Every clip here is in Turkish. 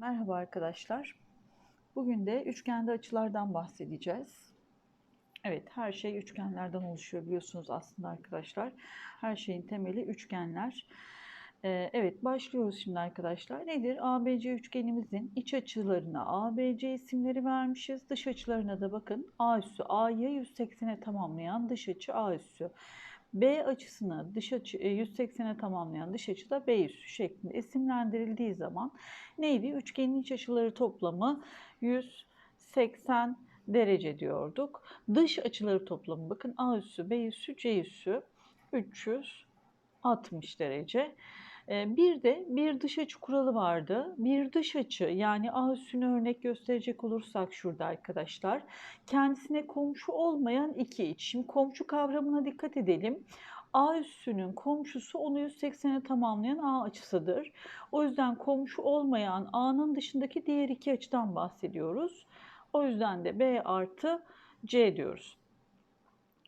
Merhaba arkadaşlar. Bugün de üçgende açılardan bahsedeceğiz. Evet, her şey üçgenlerden oluşuyor biliyorsunuz aslında arkadaşlar. Her şeyin temeli üçgenler. Ee, evet, başlıyoruz şimdi arkadaşlar. Nedir? ABC üçgenimizin iç açılarına ABC isimleri vermişiz. Dış açılarına da bakın A üssü A'yı 180'e tamamlayan dış açı A üssü. B açısını dış açı 180'e tamamlayan dış açı da B üssü şeklinde isimlendirildiği zaman neydi? Üçgenin iç açıları toplamı 180 derece diyorduk. Dış açıları toplamı bakın A üssü, B üssü, C üssü 360 derece. Bir de bir dış açı kuralı vardı. Bir dış açı yani A üssünü örnek gösterecek olursak şurada arkadaşlar. Kendisine komşu olmayan iki iç. Şimdi komşu kavramına dikkat edelim. A üssünün komşusu onu 180'e tamamlayan A açısıdır. O yüzden komşu olmayan A'nın dışındaki diğer iki açıdan bahsediyoruz. O yüzden de B artı C diyoruz.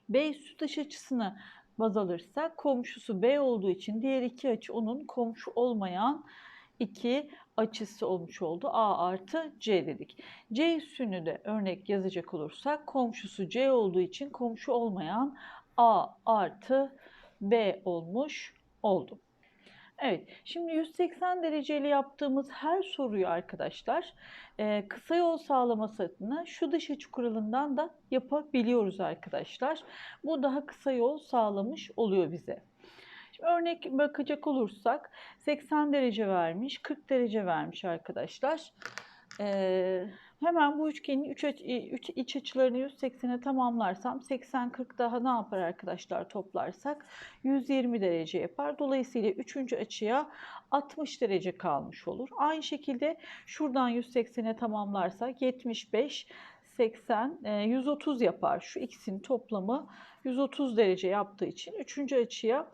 B üssü dış açısını baz alırsak komşusu B olduğu için diğer iki açı onun komşu olmayan iki açısı olmuş oldu. A artı C dedik. C üssünü de örnek yazacak olursak komşusu C olduğu için komşu olmayan A artı B olmuş oldu. Evet, şimdi 180 dereceli yaptığımız her soruyu arkadaşlar e, kısa yol sağlaması adına şu dış açı kuralından da yapabiliyoruz arkadaşlar. Bu daha kısa yol sağlamış oluyor bize. Şimdi örnek bakacak olursak 80 derece vermiş, 40 derece vermiş arkadaşlar. Ee, hemen bu üçgenin üç, aç- üç iç açılarını 180'e tamamlarsam 80-40 daha ne yapar arkadaşlar toplarsak 120 derece yapar. Dolayısıyla üçüncü açıya 60 derece kalmış olur. Aynı şekilde şuradan 180'e tamamlarsak 75 80, e, 130 yapar. Şu ikisinin toplamı 130 derece yaptığı için üçüncü açıya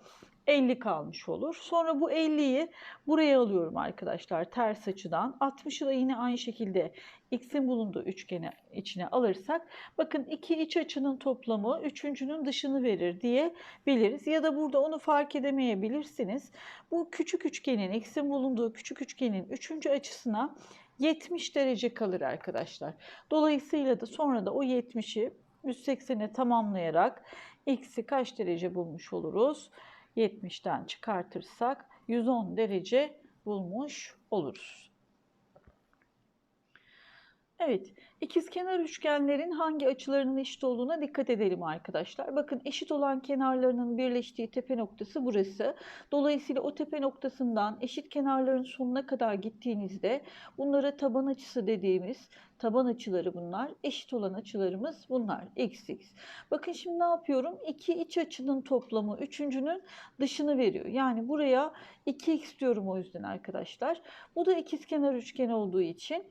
50 kalmış olur. Sonra bu 50'yi buraya alıyorum arkadaşlar ters açıdan. 60'ı da yine aynı şekilde x'in bulunduğu üçgene içine alırsak bakın iki iç açının toplamı üçüncünün dışını verir diye biliriz. Ya da burada onu fark edemeyebilirsiniz. Bu küçük üçgenin x'in bulunduğu küçük üçgenin üçüncü açısına 70 derece kalır arkadaşlar. Dolayısıyla da sonra da o 70'i 180'e tamamlayarak x'i kaç derece bulmuş oluruz? 70'ten çıkartırsak 110 derece bulmuş oluruz. Evet, ikizkenar üçgenlerin hangi açılarının eşit olduğuna dikkat edelim arkadaşlar. Bakın eşit olan kenarlarının birleştiği tepe noktası burası. Dolayısıyla o tepe noktasından eşit kenarların sonuna kadar gittiğinizde bunlara taban açısı dediğimiz taban açıları bunlar. Eşit olan açılarımız bunlar. X, X. Bakın şimdi ne yapıyorum? İki iç açının toplamı üçüncünün dışını veriyor. Yani buraya 2x diyorum o yüzden arkadaşlar. Bu da ikizkenar üçgen olduğu için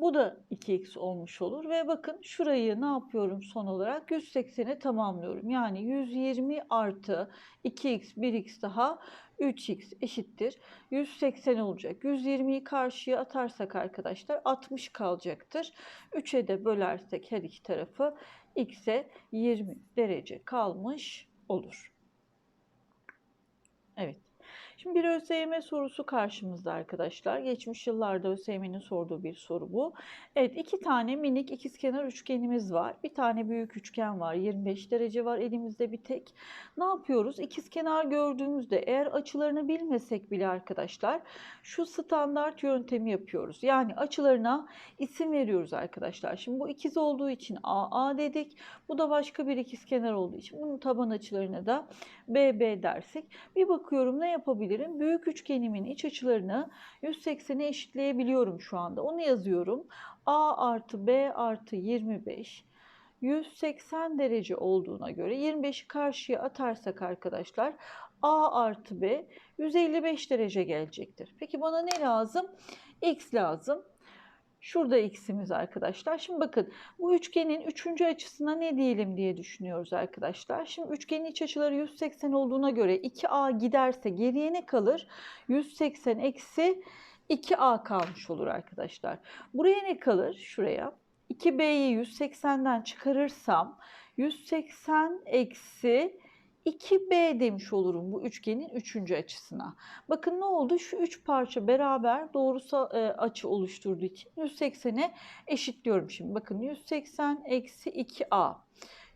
bu da 2x olmuş olur ve bakın şurayı ne yapıyorum son olarak 180'e tamamlıyorum. Yani 120 artı 2x 1x daha 3x eşittir. 180 olacak. 120'yi karşıya atarsak arkadaşlar 60 kalacaktır. 3'e de bölersek her iki tarafı x'e 20 derece kalmış olur. Evet. Şimdi bir ÖSYM sorusu karşımızda arkadaşlar. Geçmiş yıllarda ÖSYM'nin sorduğu bir soru bu. Evet iki tane minik ikizkenar üçgenimiz var. Bir tane büyük üçgen var. 25 derece var elimizde bir tek. Ne yapıyoruz? İkizkenar gördüğümüzde eğer açılarını bilmesek bile arkadaşlar şu standart yöntemi yapıyoruz. Yani açılarına isim veriyoruz arkadaşlar. Şimdi bu ikiz olduğu için AA dedik. Bu da başka bir ikizkenar olduğu için bunun taban açılarına da BB dersek. Bir bakıyorum ne yapabilirim? Büyük üçgenimin iç açılarını 180'e eşitleyebiliyorum şu anda. Onu yazıyorum. A artı B artı 25 180 derece olduğuna göre 25'i karşıya atarsak arkadaşlar A artı B 155 derece gelecektir. Peki bana ne lazım? X lazım. Şurada x'imiz arkadaşlar. Şimdi bakın bu üçgenin üçüncü açısına ne diyelim diye düşünüyoruz arkadaşlar. Şimdi üçgenin iç açıları 180 olduğuna göre 2a giderse geriye ne kalır? 180 eksi 2a kalmış olur arkadaşlar. Buraya ne kalır? Şuraya. 2b'yi 180'den çıkarırsam 180 eksi 2B demiş olurum bu üçgenin üçüncü açısına. Bakın ne oldu? Şu üç parça beraber doğrusal e, açı oluşturduğu için 180'e eşitliyorum şimdi. Bakın 180 eksi 2A.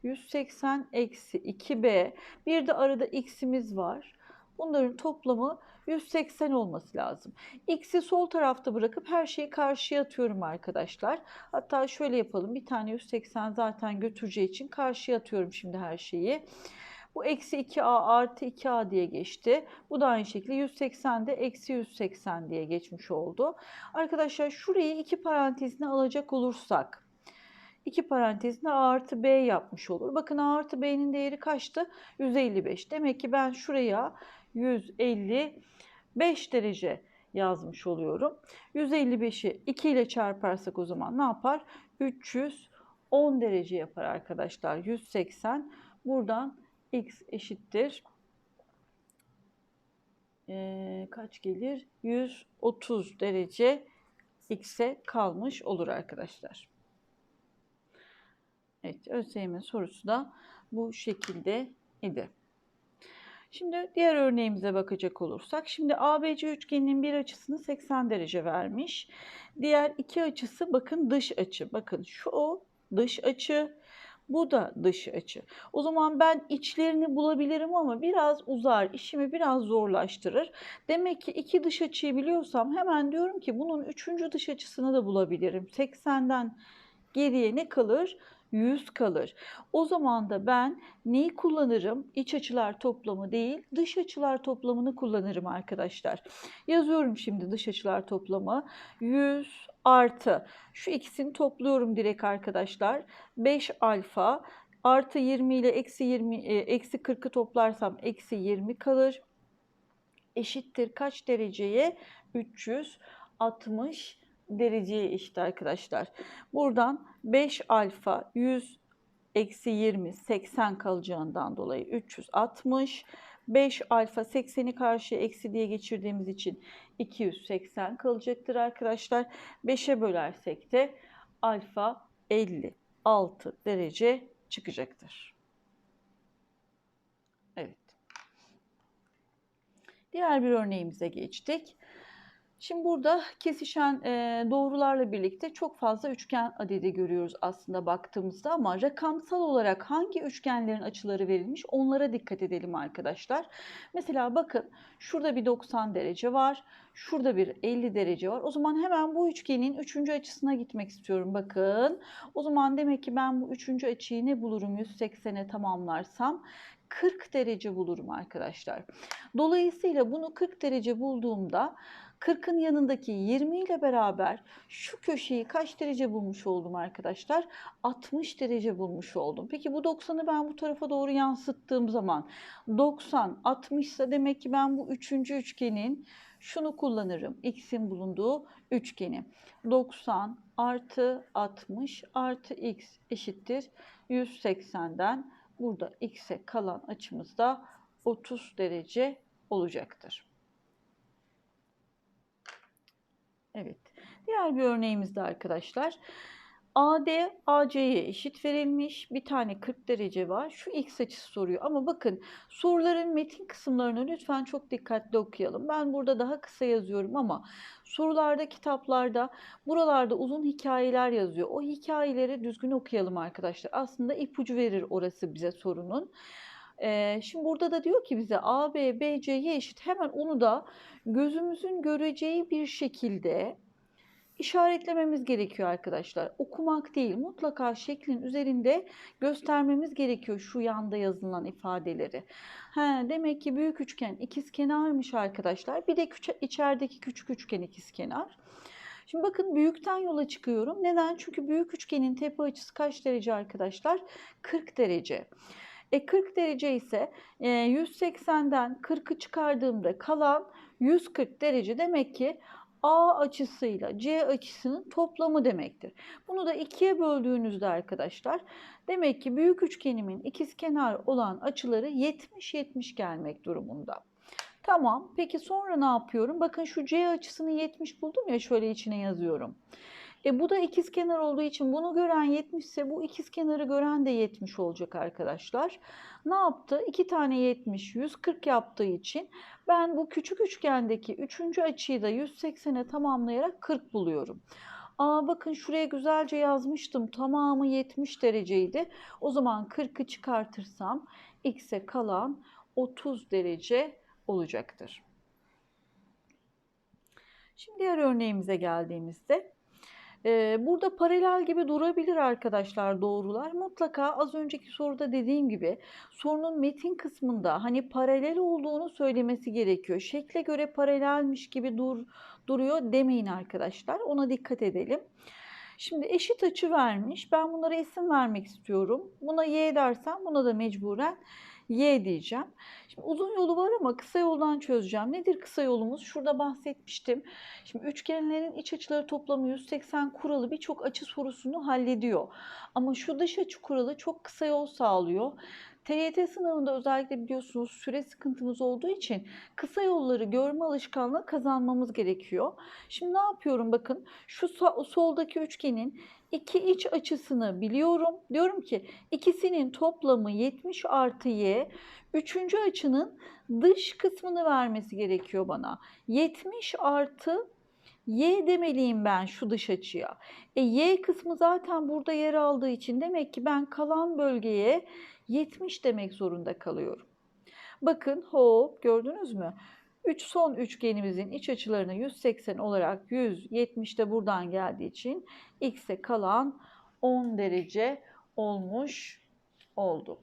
180 eksi 2B. Bir de arada x'imiz var. Bunların toplamı 180 olması lazım. X'i sol tarafta bırakıp her şeyi karşıya atıyorum arkadaşlar. Hatta şöyle yapalım. Bir tane 180 zaten götüreceği için karşıya atıyorum şimdi her şeyi. Bu eksi 2a artı 2a diye geçti. Bu da aynı şekilde 180'de eksi 180 diye geçmiş oldu. Arkadaşlar şurayı iki parantezine alacak olursak 2 parantezinde a artı b yapmış olur. Bakın a artı b'nin değeri kaçtı? 155. Demek ki ben şuraya 155 derece yazmış oluyorum. 155'i 2 ile çarparsak o zaman ne yapar? 310 derece yapar arkadaşlar. 180. Buradan x eşittir. Ee, kaç gelir? 130 derece x'e kalmış olur arkadaşlar. Evet, ÖSYM sorusu da bu şekilde idi. Şimdi diğer örneğimize bakacak olursak, şimdi ABC üçgeninin bir açısını 80 derece vermiş. Diğer iki açısı bakın dış açı. Bakın şu dış açı, bu da dış açı. O zaman ben içlerini bulabilirim ama biraz uzar, işimi biraz zorlaştırır. Demek ki iki dış açıyı biliyorsam hemen diyorum ki bunun üçüncü dış açısını da bulabilirim. 80'den geriye ne kalır? 100 kalır. O zaman da ben neyi kullanırım? İç açılar toplamı değil, dış açılar toplamını kullanırım arkadaşlar. Yazıyorum şimdi dış açılar toplamı. 100 artı. Şu ikisini topluyorum direkt arkadaşlar. 5 alfa artı 20 ile eksi 20 e, eksi 40'ı toplarsam eksi 20 kalır. Eşittir kaç dereceye? 360 dereceye eşit arkadaşlar. Buradan 5 alfa 100 eksi 20 80 kalacağından dolayı 360 5 alfa 80'i karşıya eksi diye geçirdiğimiz için 280 kalacaktır arkadaşlar. 5'e bölersek de alfa 56 derece çıkacaktır. Evet. Diğer bir örneğimize geçtik. Şimdi burada kesişen e, doğrularla birlikte çok fazla üçgen adedi görüyoruz aslında baktığımızda ama rakamsal olarak hangi üçgenlerin açıları verilmiş onlara dikkat edelim arkadaşlar. Mesela bakın şurada bir 90 derece var, şurada bir 50 derece var. O zaman hemen bu üçgenin üçüncü açısına gitmek istiyorum bakın. O zaman demek ki ben bu üçüncü açıyı ne bulurum 180'e tamamlarsam 40 derece bulurum arkadaşlar. Dolayısıyla bunu 40 derece bulduğumda 40'ın yanındaki 20 ile beraber şu köşeyi kaç derece bulmuş oldum arkadaşlar? 60 derece bulmuş oldum. Peki bu 90'ı ben bu tarafa doğru yansıttığım zaman 90 60 ise demek ki ben bu üçüncü üçgenin şunu kullanırım. X'in bulunduğu üçgeni. 90 artı 60 artı X eşittir 180'den burada X'e kalan açımız da 30 derece olacaktır. Evet. Diğer bir örneğimiz de arkadaşlar. AD AC'ye eşit verilmiş. Bir tane 40 derece var. Şu x açısı soruyor. Ama bakın soruların metin kısımlarını lütfen çok dikkatli okuyalım. Ben burada daha kısa yazıyorum ama sorularda, kitaplarda buralarda uzun hikayeler yazıyor. O hikayeleri düzgün okuyalım arkadaşlar. Aslında ipucu verir orası bize sorunun. Şimdi burada da diyor ki bize A, B, B, C'ye eşit. Hemen onu da gözümüzün göreceği bir şekilde işaretlememiz gerekiyor arkadaşlar. Okumak değil, mutlaka şeklin üzerinde göstermemiz gerekiyor şu yanda yazılan ifadeleri. He, demek ki büyük üçgen ikizkenarmış arkadaşlar. Bir de küçük, içerideki küçük üçgen ikizkenar. Şimdi bakın büyükten yola çıkıyorum. Neden? Çünkü büyük üçgenin tepe açısı kaç derece arkadaşlar? 40 derece. E 40 derece ise 180'den 40'ı çıkardığımda kalan 140 derece demek ki A açısıyla C açısının toplamı demektir. Bunu da ikiye böldüğünüzde arkadaşlar demek ki büyük üçgenimin ikizkenar olan açıları 70-70 gelmek durumunda. Tamam peki sonra ne yapıyorum? Bakın şu C açısını 70 buldum ya şöyle içine yazıyorum. E bu da ikizkenar olduğu için bunu gören 70 ise bu ikizkenarı gören de 70 olacak arkadaşlar. Ne yaptı? 2 tane 70 140 yaptığı için ben bu küçük üçgendeki 3. açıyı da 180'e tamamlayarak 40 buluyorum. Aa bakın şuraya güzelce yazmıştım. Tamamı 70 dereceydi. O zaman 40'ı çıkartırsam x'e kalan 30 derece olacaktır. Şimdi diğer örneğimize geldiğimizde burada paralel gibi durabilir arkadaşlar doğrular. Mutlaka az önceki soruda dediğim gibi sorunun metin kısmında hani paralel olduğunu söylemesi gerekiyor. Şekle göre paralelmiş gibi dur, duruyor demeyin arkadaşlar. Ona dikkat edelim. Şimdi eşit açı vermiş. Ben bunlara isim vermek istiyorum. Buna y dersem buna da mecburen y diyeceğim. Şimdi uzun yolu var ama kısa yoldan çözeceğim. Nedir kısa yolumuz? Şurada bahsetmiştim. Şimdi üçgenlerin iç açıları toplamı 180 kuralı birçok açı sorusunu hallediyor. Ama şu dış açı kuralı çok kısa yol sağlıyor. TYT sınavında özellikle biliyorsunuz süre sıkıntımız olduğu için kısa yolları görme alışkanlığı kazanmamız gerekiyor. Şimdi ne yapıyorum bakın şu soldaki üçgenin iki iç açısını biliyorum. Diyorum ki ikisinin toplamı 70 artı y. Üçüncü açının dış kısmını vermesi gerekiyor bana. 70 artı y demeliyim ben şu dış açıya. E, y kısmı zaten burada yer aldığı için demek ki ben kalan bölgeye 70 demek zorunda kalıyorum. Bakın hop gördünüz mü? 3 son üçgenimizin iç açılarını 180 olarak 170 de buradan geldiği için x'e kalan 10 derece olmuş oldu.